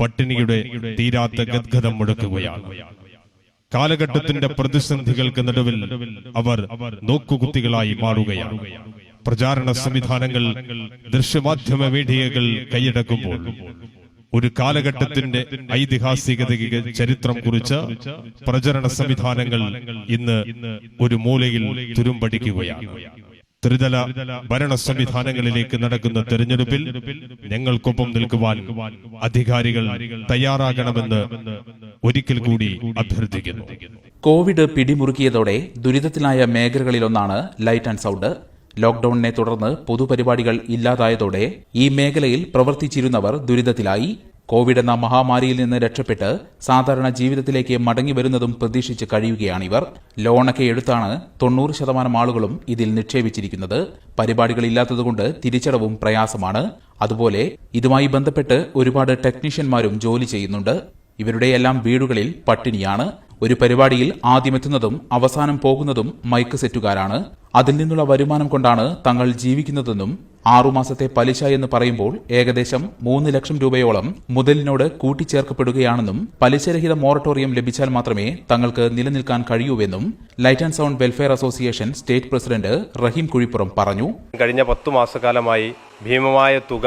പട്ടിണിയുടെ തീരാത്ത ഗദ്ഗതം മുടക്കുകയാണ്. കാലഘട്ടത്തിന്റെ പ്രതിസന്ധികൾക്ക് നടുവിൽ അവർ നോക്കുകുത്തികളായി മാറുകയാണ്. പ്രചാരണ സംവിധാനങ്ങൾ ദൃശ്യമാധ്യമ മീഡിയകൾ കൈയടക്കുമ്പോൾ ഒരു കാലഘട്ടത്തിന്റെ ഐതിഹാസികതയ്ക്ക് ചരിത്രം കുറിച്ച് പ്രചരണ സംവിധാനങ്ങൾ ഇന്ന് ഒരു മൂലയിൽ തുരുമ്പടിക്കുകയാണ്. ത്രിതല ഭരണ സംവിധാനങ്ങളിലേക്ക് നടക്കുന്ന തെരഞ്ഞെടുപ്പിൽ ഞങ്ങൾക്കൊപ്പം നിൽക്കുവാൻ അധികാരികൾ തയ്യാറാകണമെന്ന് ഒരിക്കൽ കൂടി അഭ്യർത്ഥിക്കുന്നു. കോവിഡ് പിടിമുറുക്കിയതോടെ ദുരിതത്തിലായ മേഖലകളിലൊന്നാണ് ലൈറ്റ് ആൻഡ് സൗണ്ട്. ലോക്ഡൌണിനെ തുടർന്ന് പൊതുപരിപാടികൾ ഇല്ലാതായതോടെ ഈ മേഖലയിൽ പ്രവർത്തിച്ചിരുന്നവർ ദുരിതത്തിലായി. കോവിഡ് എന്ന മഹാമാരിയിൽ നിന്ന് രക്ഷപ്പെട്ട് സാധാരണ ജീവിതത്തിലേക്ക് മടങ്ങി വരുന്നതും പ്രതീക്ഷിച്ച് കഴിയുകയാണിവർ ലോണൊക്കെ എടുത്താണ് തൊണ്ണൂറ് ശതമാനം ആളുകളും ഇതിൽ നിക്ഷേപിച്ചിരിക്കുന്നത്. പരിപാടികളില്ലാത്തതുകൊണ്ട് തിരിച്ചടവും പ്രയാസമാണ്. അതുപോലെ ഇതുമായി ബന്ധപ്പെട്ട് ഒരുപാട് ടെക്നീഷ്യന്മാരും ജോലി ചെയ്യുന്നുണ്ട്. ഇവരുടെയെല്ലാം വീടുകളിൽ പട്ടിണിയാണ്. ഒരു പരിപാടിയിൽ ആദ്യമെത്തുന്നതും അവസാനം പോകുന്നതും മൈക്ക് സെറ്റുകാരാണ്. അതിൽ നിന്നുള്ള വരുമാനം കൊണ്ടാണ് തങ്ങൾ ജീവിക്കുന്നതെന്നും ആറുമാസത്തെ പലിശ എന്ന് പറയുമ്പോൾ ഏകദേശം മൂന്ന് ലക്ഷം രൂപയോളം മുതലിനോട് കൂട്ടിച്ചേർക്കപ്പെടുകയാണെന്നും പലിശരഹിത മോറട്ടോറിയം ലഭിച്ചാൽ മാത്രമേ തങ്ങൾക്ക് നിലനിൽക്കാൻ കഴിയൂവെന്നും light and sound welfare association state president Rahim Kuzhippuram പറഞ്ഞു. കഴിഞ്ഞ പത്തു മാസക്കാലമായി ഭീമമായ തുക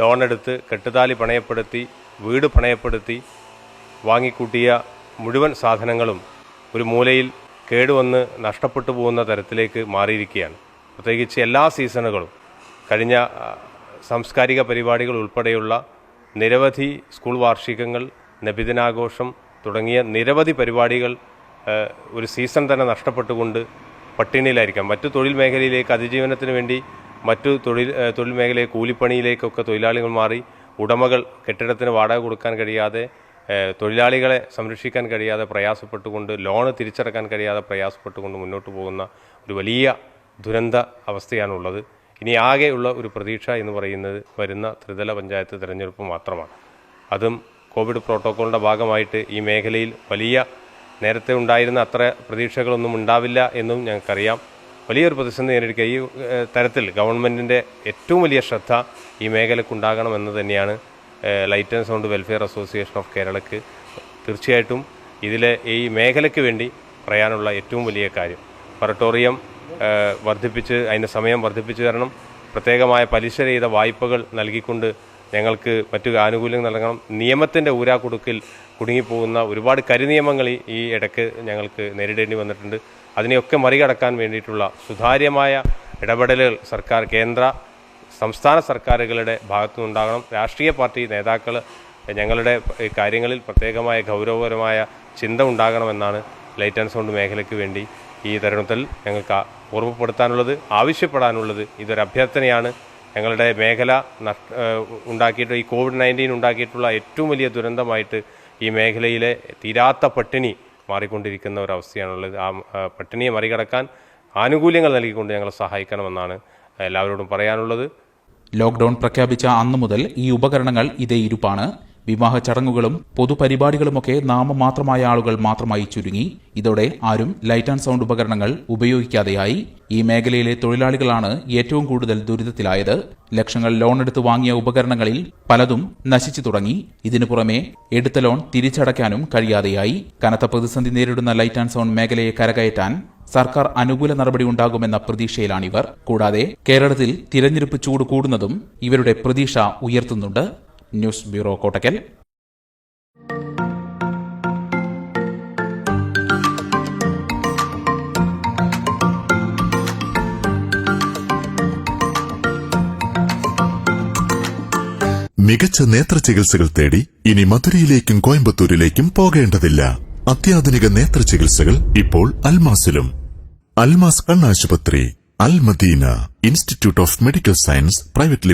ലോണെടുത്ത് കെട്ടുതാലി പണയപ്പെടുത്തി വീട് പണയപ്പെടുത്തി വാങ്ങിക്കൂട്ടിയ മുഴുവൻ സാധനങ്ങളും ഒരു മൂലയിൽ കേടുവന്ന് നഷ്ടപ്പെട്ടു പോകുന്ന തരത്തിലേക്ക് മാറിയിരിക്കുകയാണ്. പ്രത്യേകിച്ച് എല്ലാ സീസണുകളും കഴിഞ്ഞ സാംസ്കാരിക പരിപാടികൾ ഉൾപ്പെടെയുള്ള നിരവധി സ്കൂൾ വാർഷികങ്ങൾ നബിദിനാഘോഷം തുടങ്ങിയ നിരവധി പരിപാടികൾ ഒരു സീസൺ തന്നെ നഷ്ടപ്പെട്ടുകൊണ്ട് പട്ടിണിയിലായിരിക്കാം. മറ്റു തൊഴിൽ മേഖലയിലേക്ക് അതിജീവനത്തിന് വേണ്ടി മറ്റു തൊഴിൽ തൊഴിൽ മേഖലയെ കൂലിപ്പണിയിലേക്കൊക്കെ തൊഴിലാളികൾ മാറി ഉടമകൾ കെട്ടിടത്തിന് വാടക കൊടുക്കാൻ കഴിയാതെ തൊഴിലാളികളെ സംരക്ഷിക്കാൻ കഴിയാതെ പ്രയാസപ്പെട്ടുകൊണ്ട് ലോണ് തിരിച്ചടക്കാൻ കഴിയാതെ പ്രയാസപ്പെട്ടുകൊണ്ട് മുന്നോട്ട് പോകുന്ന ഒരു വലിയ ദുരന്ത അവസ്ഥയാണുള്ളത്. ഇനി ആകെയുള്ള ഒരു പ്രതീക്ഷ എന്ന് പറയുന്നത് വരുന്ന ത്രിതല പഞ്ചായത്ത് തിരഞ്ഞെടുപ്പ് മാത്രമാണ്. അതും കോവിഡ് പ്രോട്ടോക്കോളിന്റെ ഭാഗമായിട്ട് ഈ മേഖലയിൽ വലിയ നേരത്തെ ഉണ്ടായിരുന്ന അത്ര പ്രതീക്ഷകളൊന്നും ഉണ്ടാവില്ല എന്നും ഞങ്ങൾക്കറിയാം. വലിയൊരു പ്രതിസന്ധി നേരിടുക. ഈ തരത്തിൽ ഗവൺമെന്റിന്റെ ഏറ്റവും വലിയ ശ്രദ്ധ ഈ മേഖലക്കുണ്ടാകണമെന്ന് തന്നെയാണ് light and sound welfare association of കേരളക്ക് തീർച്ചയായിട്ടും ഇതിലെ ഈ മേഖലയ്ക്ക് വേണ്ടി പറയാനുള്ള ഏറ്റവും വലിയ കാര്യം. മൊറട്ടോറിയം വർദ്ധിപ്പിച്ച് അതിന്റെ സമയം വർദ്ധിപ്പിച്ച് തരണം. പ്രത്യേകമായ പലിശ രഹിത വായ്പകൾ നൽകിക്കൊണ്ട് ഞങ്ങൾക്ക് മറ്റു ആനുകൂല്യങ്ങൾ നൽകണം. നിയമത്തിന്റെ ഊരാക്കുടുക്കിൽ കുടുങ്ങിപ്പോകുന്ന ഒരുപാട് കരിനിയമങ്ങൾ ഈ ഇടയ്ക്ക് ഞങ്ങൾക്ക് നേരിടേണ്ടി വന്നിട്ടുണ്ട്. അതിനെയൊക്കെ മറികടക്കാൻ വേണ്ടിയിട്ടുള്ള സുതാര്യമായ ഇടപെടലുകൾ സർക്കാർ കേന്ദ്ര സംസ്ഥാന സർക്കാരുകളുടെ ഭാഗത്തുനിന്നുണ്ടാകണം. രാഷ്ട്രീയ പാർട്ടി നേതാക്കൾ ഞങ്ങളുടെ കാര്യങ്ങളിൽ പ്രത്യേകമായ ഗൗരവപരമായ ചിന്ത ഉണ്ടാകണമെന്നാണ് ലൈറ്റ് ആൻഡ് സൗണ്ട് മേഖലയ്ക്ക് വേണ്ടി ഈ തരുണത്തിൽ ഞങ്ങൾക്ക് ഓർമ്മപ്പെടുത്താനുള്ളത് ആവശ്യപ്പെടാനുള്ളത് ഇതൊരു അഭ്യർത്ഥനയാണ്. ഞങ്ങളുടെ മേഖല ഉണ്ടാക്കിയിട്ട് ഈ കോവിഡ് നയന്റീൻ ഉണ്ടാക്കിയിട്ടുള്ള ഏറ്റവും വലിയ ദുരന്തമായിട്ട് ഈ മേഖലയിലെ തീരാത്ത പട്ടിണി മാറിക്കൊണ്ടിരിക്കുന്ന ഒരവസ്ഥയാണുള്ളത്. ആ പട്ടിണിയെ മറികടക്കാൻ ആനുകൂല്യങ്ങൾ നൽകിക്കൊണ്ട് ഞങ്ങളെ സഹായിക്കണമെന്നാണ് എല്ലാവരോടും പറയാനുള്ളത്. ലോക്ക്ഡൌൺ പ്രഖ്യാപിച്ച അന്നു മുതൽ ഈ ഉപകരണങ്ങൾ ഇതേ ഇരുപ്പാണ്. വിവാഹ ചടങ്ങുകളും പൊതുപരിപാടികളുമൊക്കെ നാമമാത്രമായ ആളുകൾ മാത്രമായി ചുരുങ്ങി. ഇതോടെ ആരും ലൈറ്റ് ആൻഡ് സൗണ്ട് ഉപകരണങ്ങൾ ഉപയോഗിക്കാതെയായി. ഈ മേഖലയിലെ തൊഴിലാളികളാണ് ഏറ്റവും കൂടുതൽ ദുരിതത്തിലായത്. ലക്ഷങ്ങൾ ലോൺ എടുത്ത് വാങ്ങിയ ഉപകരണങ്ങളിൽ പലതും നശിച്ചു തുടങ്ങി. ഇതിനു പുറമെ എടുത്ത ലോൺ തിരിച്ചടയ്ക്കാനും കഴിയാതെയായി. കനത്ത പ്രതിസന്ധി നേരിടുന്ന ലൈറ്റ് ആൻഡ് സൗണ്ട് മേഖലയെ കരകയറ്റാൻ സർക്കാർ അനുകൂല നടപടി ഉണ്ടാകുമെന്ന പ്രതീക്ഷയിലാണിവർ. കൂടാതെ കേരളത്തിൽ തിരഞ്ഞെടുപ്പ് ചൂട് കൂടുന്നതും ഇവരുടെ പ്രതീക്ഷ ഉയർത്തുന്നുണ്ട്. News bureau Kottakkal. മികച്ച നേത്ര ചികിത്സകൾ തേടി ഇനി മധുരയിലേക്കും കോയമ്പത്തൂരിലേക്കും പോകേണ്ടതില്ല. അത്യാധുനിക നേത്ര ചികിത്സകൾ ഇപ്പോൾ അൽമാസിലും. അൽമാസ് കണ്ണാശുപത്രി Al Madina institute of medical science private